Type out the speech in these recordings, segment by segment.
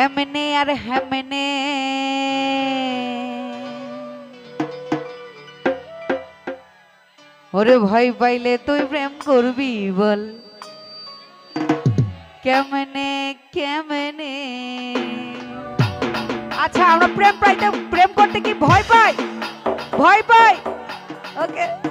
আর হেমনে। ওরে ভয় পাইলে তুই প্রেম করবি বল। কেমনে কেমনে? আচ্ছা আমরা প্রেম পাইতে প্রেম করতে কি ভয় পাই? ভয় পাই? ওকে।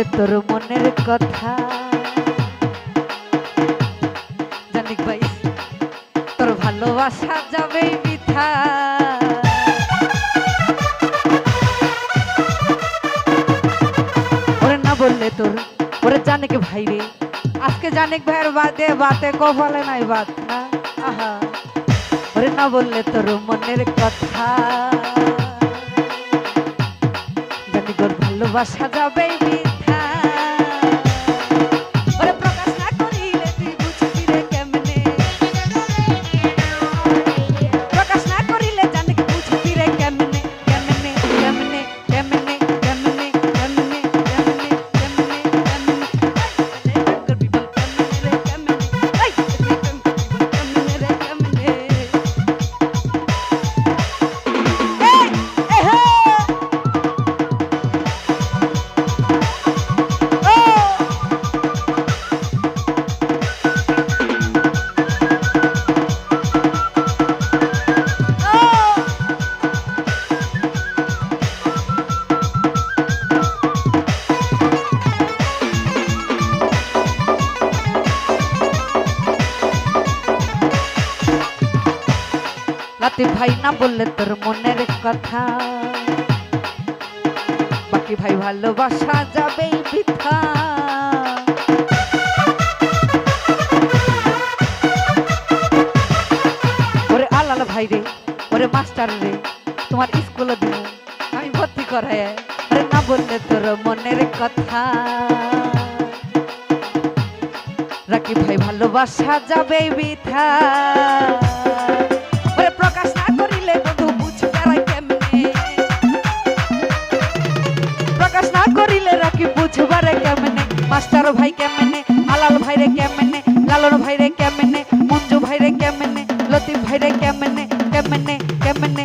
বললে তোর মনের কথা। জানিক ভাই, তোর ভালোবাসা যাবে মিথা ওরে না বললে তোর, ওরে জানিক ভাই রে। আজকে জানিক ভাইয়ের বাদে বাতে কপালে নাই বাদ না আহা। ওরে না বললে তোর মনের কথা। জানি তোর ভালোবাসা যাবে মিথ্যা। রাতে ভাই না বললে তোর মনের কথা। বাকি ভাই ভালোবাসা যাবেই বৃথা। ওরে আলাল ভাই রে, ওরে মাস্টার রে, তোমার স্কুলে দিব আমি ভর্তি করাই আরে না বললে তোর মনের কথা। রাকি ভাই ভালোবাসা যাবে বৃথা। ছুবারে কেমনে? মাস্টার ভাই কেমনে? মালাল ভাইরে কেমনে? লালন ভাইরে কেমনে? মঞ্জু ভাইরে কেমনে? লতিফ ভাইরে কেমনে? কেমনে? কেমনে?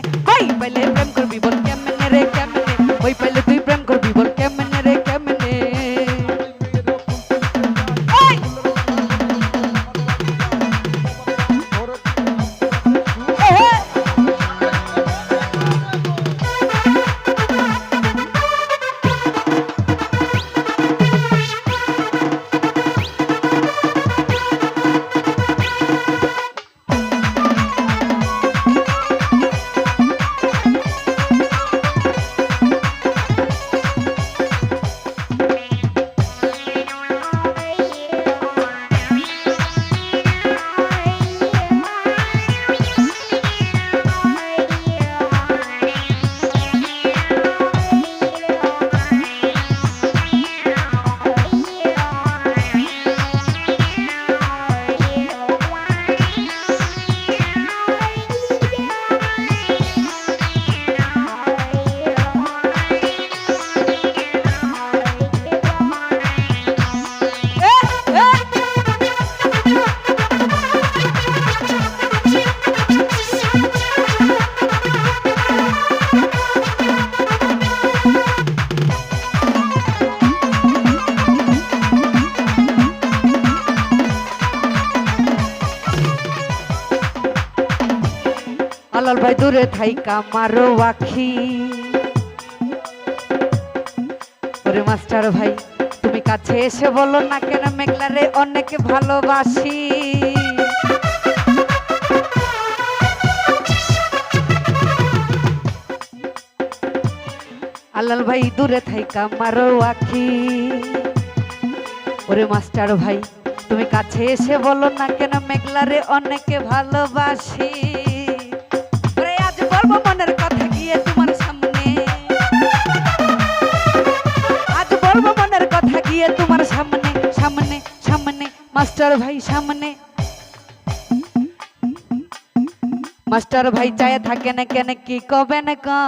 আলাল ভাই দূরে থাইকা মারো আখি। ওরে মাস্টার ভাই, তুমি কাছে এসে বলো না কেন মেঘলারে অনেক ভালোবাসি। আলাল ভাই দূরে থাইকা মারো আখি। ওরে মাস্টার ভাই, তুমি কাছে এসে বলো না কেন মেঘলারে অনেকে ভালোবাসি। বলব তোমার সামনে। কথা গিয়ে তোমার সামনে সামনে সামনে, মাস্টার ভাই সামনে। মাস্টার ভাই চায় থাকে না কেন, কি কবে কা